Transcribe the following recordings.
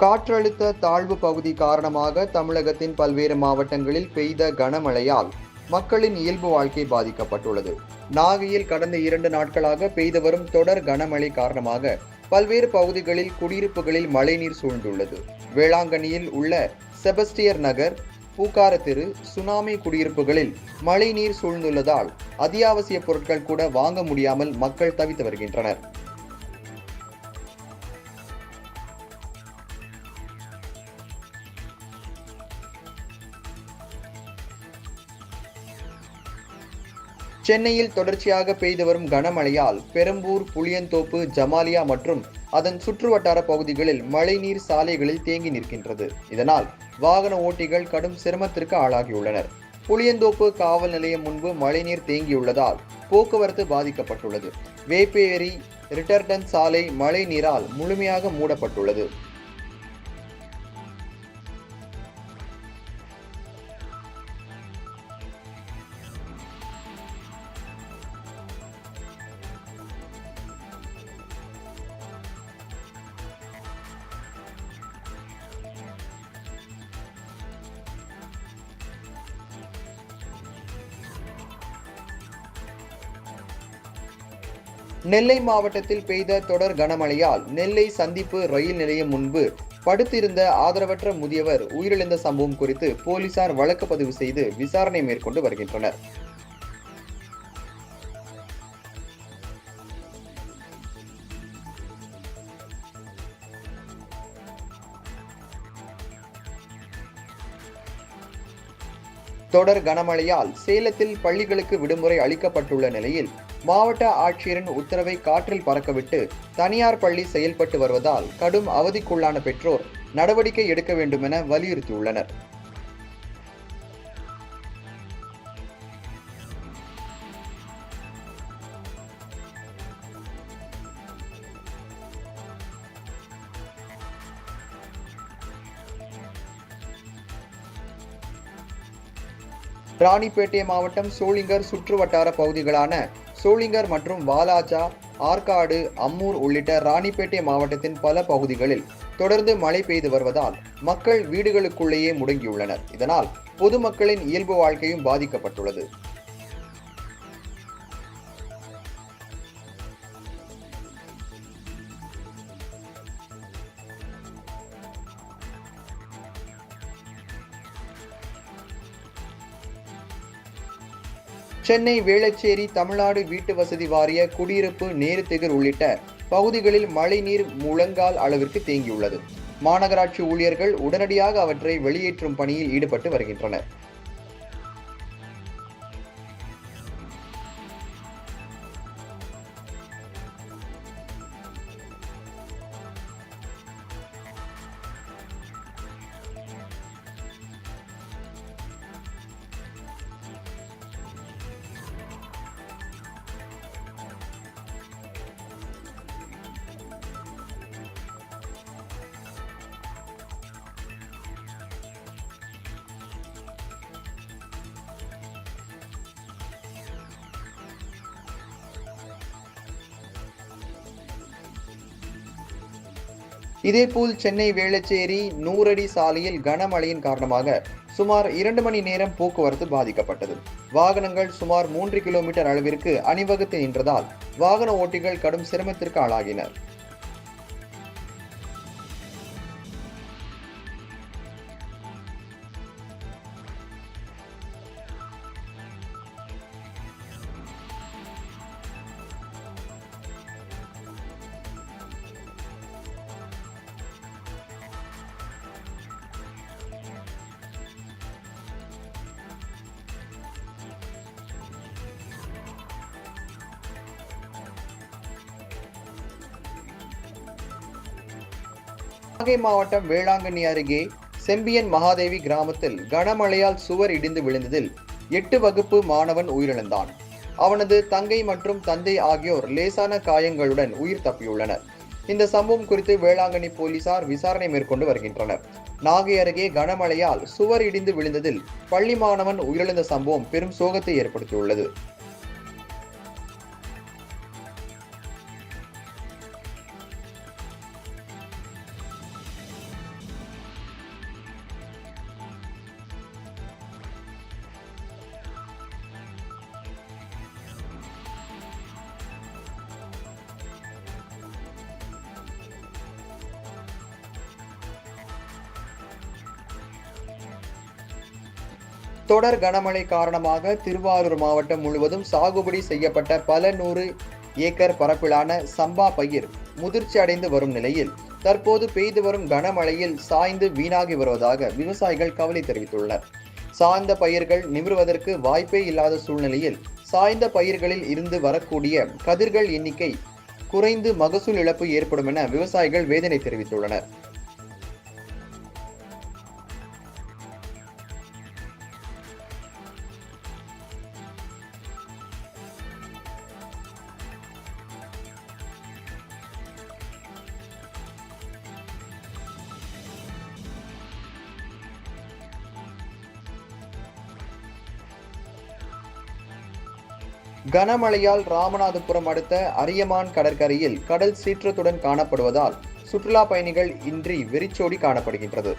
காற்றழுத்த தாழ்வு பகுதி காரணமாக தமிழகத்தின் பல்வேறு மாவட்டங்களில் பெய்த கனமழையால் மக்களின் இயல்பு வாழ்க்கை பாதிக்கப்பட்டுள்ளது. நாகையில் கடந்த இரண்டு நாட்களாக பெய்து வரும் தொடர் கனமழை காரணமாக பல்வேறு பகுதிகளில் குடியிருப்புகளில் மழைநீர் சூழ்ந்துள்ளது. வேளாங்கண்ணியில் உள்ள செபஸ்டியர் நகர் பூக்காரத்திரு சுனாமி குடியிருப்புகளில் மழைநீர் சூழ்ந்துள்ளதால் அத்தியாவசிய பொருட்கள் கூட வாங்க முடியாமல் மக்கள் தவித்து வருகின்றனர். சென்னையில் தொடர்ச்சியாக பெய்து வரும் கனமழையால் பெரம்பூர் புளியந்தோப்பு ஜமாலியா மற்றும் அதன் சுற்றுவட்டார பகுதிகளில் மழைநீர் சாலைகளில் தேங்கி நிற்கின்றது. இதனால் வாகன ஓட்டிகள் கடும் சிரமத்திற்கு ஆளாகியுள்ளனர். புளியந்தோப்பு காவல் நிலையம் முன்பு மழைநீர் தேங்கியுள்ளதால் போக்குவரத்து பாதிக்கப்பட்டுள்ளது. வேப்பேரி ரிட்டர்டன் சாலை மழை நீரால் முழுமையாக மூடப்பட்டுள்ளது. நெல்லை மாவட்டத்தில் பெய்த தொடர் கனமழையால் நெல்லை சந்திப்பு ரயில் நிலையம் முன்பு படுத்திருந்த ஆதரவற்ற முதியவர் உயிரிழந்த சம்பவம் குறித்து போலீசார் வழக்கு பதிவு செய்து விசாரணை மேற்கொண்டு வருகின்றனர். தொடர் கனமழையால் சேலத்தில் பள்ளிகளுக்கு விடுமுறை அளிக்கப்பட்டுள்ள நிலையில் மாவட்ட ஆட்சியரின் உத்தரவை காற்றில் பறக்கவிட்டு தனியார் பள்ளி செயல்பட்டு வருவதால் கடும் அவதிக்குள்ளான பெற்றோர் நடவடிக்கை எடுக்க வேண்டுமென வலியுறுத்தியுள்ளனர். ராணிப்பேட்டை மாவட்டம் சோளிங்கர் சுற்றுவட்டார பகுதிகளான சோளிங்கர் மற்றும் வாலாஜா ஆற்காடு அம்மூர் உள்ளிட்ட ராணிப்பேட்டை மாவட்டத்தின் பல பகுதிகளில் தொடர்ந்து மழை பெய்து வருவதால் மக்கள் வீடுகளுக்குள்ளேயே முடங்கியுள்ளனர். இதனால் பொதுமக்களின் இயல்பு வாழ்க்கையும் பாதிக்கப்பட்டுள்ளது. சென்னை வேளச்சேரி தமிழ்நாடு வீட்டு வசதி வாரிய குடியிருப்பு நேருத்திகர் உள்ளிட்ட பகுதிகளில் மழைநீர் முழங்கால் அளவிற்கு தேங்கியுள்ளது. மாநகராட்சி ஊழியர்கள் உடனடியாக அவற்றை வெளியேற்றும் பணியில் ஈடுபட்டு வருகின்றனர். இதேபோல் சென்னை வேளச்சேரி நூறடி சாலையில் கனமழையின் காரணமாக சுமார் இரண்டு மணி நேரம் போக்குவரத்து பாதிக்கப்பட்டது. வாகனங்கள் சுமார் மூன்று கிலோமீட்டர் அளவிற்கு அணிவகுத்து நின்றதால் வாகன ஓட்டிகள் கடும் சிரமத்திற்கு ஆளாகினர். நாகை மாவட்டம் வேளாங்கண்ணி அருகே செம்பியன் மகாதேவி கிராமத்தில் கனமழையால் சுவர் இடிந்து விழுந்ததில் எட்டு வகுப்பு மாணவன் உயிரிழந்தான். அவனது தங்கை மற்றும் தந்தை ஆகியோர் லேசான காயங்களுடன் உயிர் தப்பியுள்ளனர். இந்த சம்பவம் குறித்து வேளாங்கண்ணி போலீசார் விசாரணை மேற்கொண்டு வருகின்றனர். நாகை அருகே கனமழையால் சுவர் இடிந்து விழுந்ததில் பள்ளி மாணவன் உயிரிழந்த சம்பவம் பெரும் சோகத்தை ஏற்படுத்தியுள்ளது. தொடர் கனமழை காரணமாக திருவாரூர் மாவட்டம் முழுவதும் சாகுபடி செய்யப்பட்ட பல நூறு ஏக்கர் பரப்பிலான சம்பா பயிர் முதிர்ச்சி அடைந்து வரும் நிலையில் தற்போது பெய்து வரும் கனமழையில் சாய்ந்து வீணாகி வருவதாக விவசாயிகள் கவலை தெரிவித்துள்ளனர். சாய்ந்த பயிர்கள் நிமிர்வதற்கு வாய்ப்பே இல்லாத சூழ்நிலையில் சாய்ந்த பயிர்களில் இருந்து வரக்கூடிய கதிர்கள் எண்ணிக்கை குறைந்து மகசூல் இழப்பு ஏற்படும் என விவசாயிகள் வேதனை தெரிவித்துள்ளனர். கனமழையால் ராமநாதபுரம் அடுத்த அரியமான் கடற்கரையில் கடல் சீற்றத்துடன் காணப்படுவதால் சுற்றுலா பயணிகள் இன்றி வெறிச்சோடி காணப்படுகின்றது.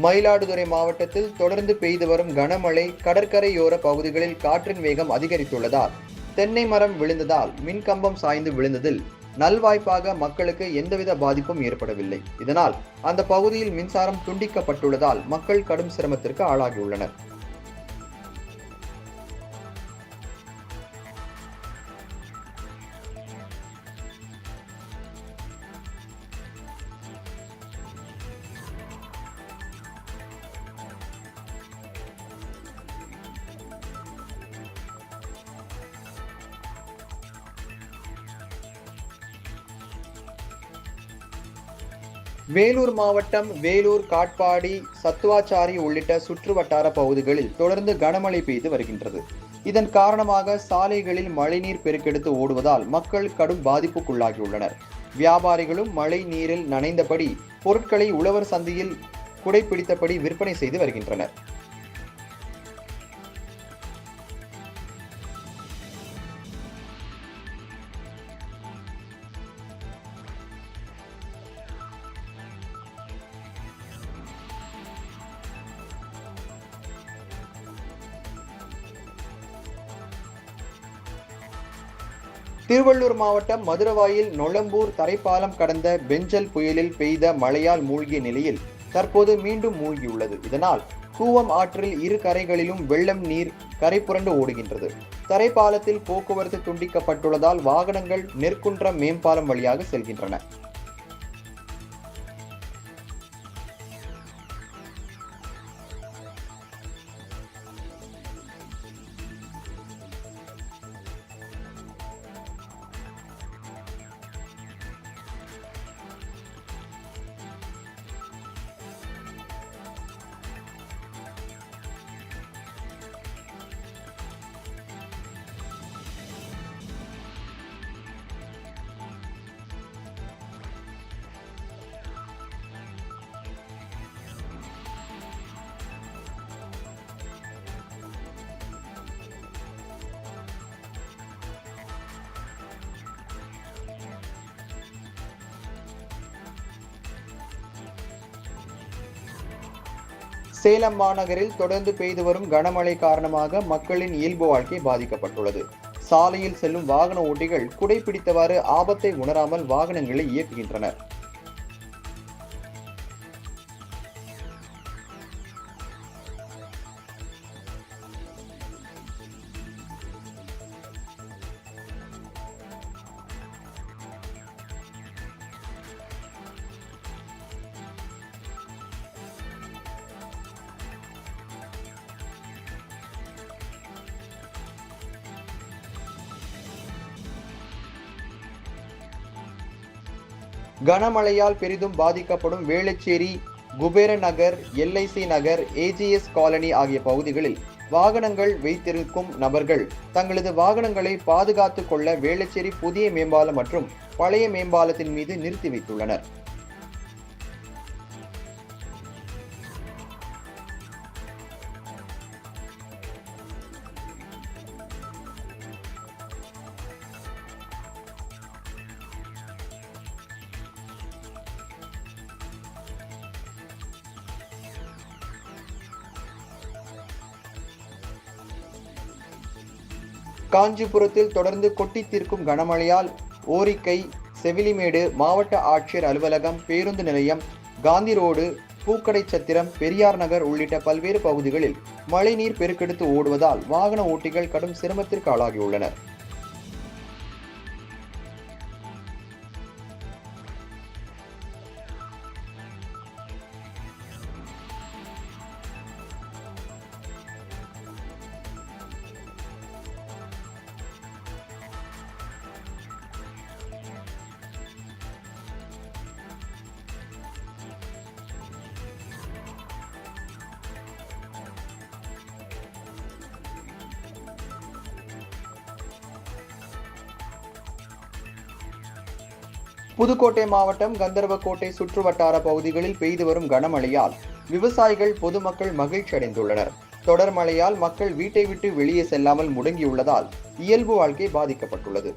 மயிலாடுதுறை மாவட்டத்தில் தொடர்ந்து பெய்து வரும் கனமழை கடற்கரையோர பகுதிகளில் காற்றின் வேகம் அதிகரித்துள்ளதால் தென்னை மரம் விழுந்ததால் மின்கம்பம் சாய்ந்து விழுந்ததில் நல்வாய்ப்பாக மக்களுக்கு எந்தவித பாதிப்பும் ஏற்படவில்லை. இதனால் அந்த பகுதியில் மின்சாரம் துண்டிக்கப்பட்டுள்ளதால் மக்கள் கடும் சிரமத்திற்கு ஆளாகியுள்ளனர். வேலூர் மாவட்டம் வேலூர் காட்பாடி சத்துவாச்சாரி உள்ளிட்ட சுற்று வட்டார பகுதிகளில் தொடர்ந்து கனமழை பெய்து வருகின்றது. இதன் காரணமாக சாலைகளில் மழைநீர் பெருக்கெடுத்து ஓடுவதால் மக்கள் கடும் பாதிப்புக்குள்ளாகியுள்ளனர். வியாபாரிகளும் மழை நீரில் நனைந்தபடி பொருட்களை உழவர் சந்தையில் குடைப்பிடித்தபடி விற்பனை செய்து வருகின்றனர். திருவள்ளூர் மாவட்டம் மதுரவாயில் நொளம்பூர் தரைப்பாலம் கடந்த பெஞ்சல் புயலில் பெய்த மழையால் மூழ்கிய நிலையில் தற்போது மீண்டும் மூழ்கியுள்ளது. இதனால் கூவம் ஆற்றில் இரு கரைகளிலும் வெள்ளம் நீர் கரை புரண்டு ஓடுகின்றது. தரைப்பாலத்தில் போக்குவரத்து துண்டிக்கப்பட்டுள்ளதால் வாகனங்கள் நெற்குன்றம் மேம்பாலம் வழியாக செல்கின்றன. சேலம் மாநகரில் தொடர்ந்து பெய்து வரும் கனமழை காரணமாக மக்களின் இயல்பு வாழ்க்கை பாதிக்கப்பட்டுள்ளது. சாலையில் செல்லும் வாகன ஓட்டிகள் குடை பிடித்தவாறு ஆபத்தை உணராமல் வாகனங்களை இயக்குகின்றனர். கனமழையால் பெரிதும் பாதிக்கப்படும் Velachery Kubera Nagar LIC Nagar AGS colony ஆகிய பகுதிகளில் வாகனங்கள் வைத்திருக்கும் நபர்கள் தங்களது வாகனங்களை பாதுகாத்துக் கொள்ள வேளச்சேரி புதிய மேம்பாலம் மற்றும் பழைய மேம்பாலத்தின் மீது நிறுத்தி வைத்துள்ளனர். காஞ்சிபுரத்தில் தொடர்ந்து கொட்டி தீர்க்கும் கனமழையால் ஓரிக்கை செவிலிமேடு மாவட்ட ஆட்சியர் அலுவலகம் பேருந்து நிலையம் காந்தி ரோடு பூக்கடை சத்திரம் பெரியார் நகர் உள்ளிட்ட பல்வேறு பகுதிகளில் மழைநீர் பெருக்கெடுத்து ஓடுவதால் வாகன ஓட்டிகள் கடும் சிரமத்திற்கு ஆளாகியுள்ளனர். புதுக்கோட்டை மாவட்டம் கந்தர்வக்கோட்டை சுற்றுவட்டார பகுதிகளில் பெய்து வரும் கனமழையால் விவசாயிகள் பொதுமக்கள் மகிழ்ச்சி அடைந்துள்ளனர் தொடர் மழையால் மக்கள் வீட்டை விட்டு வெளியே செல்லாமல் முடங்கியுள்ளதால் இயல்பு வாழ்க்கை பாதிக்கப்பட்டுள்ளது.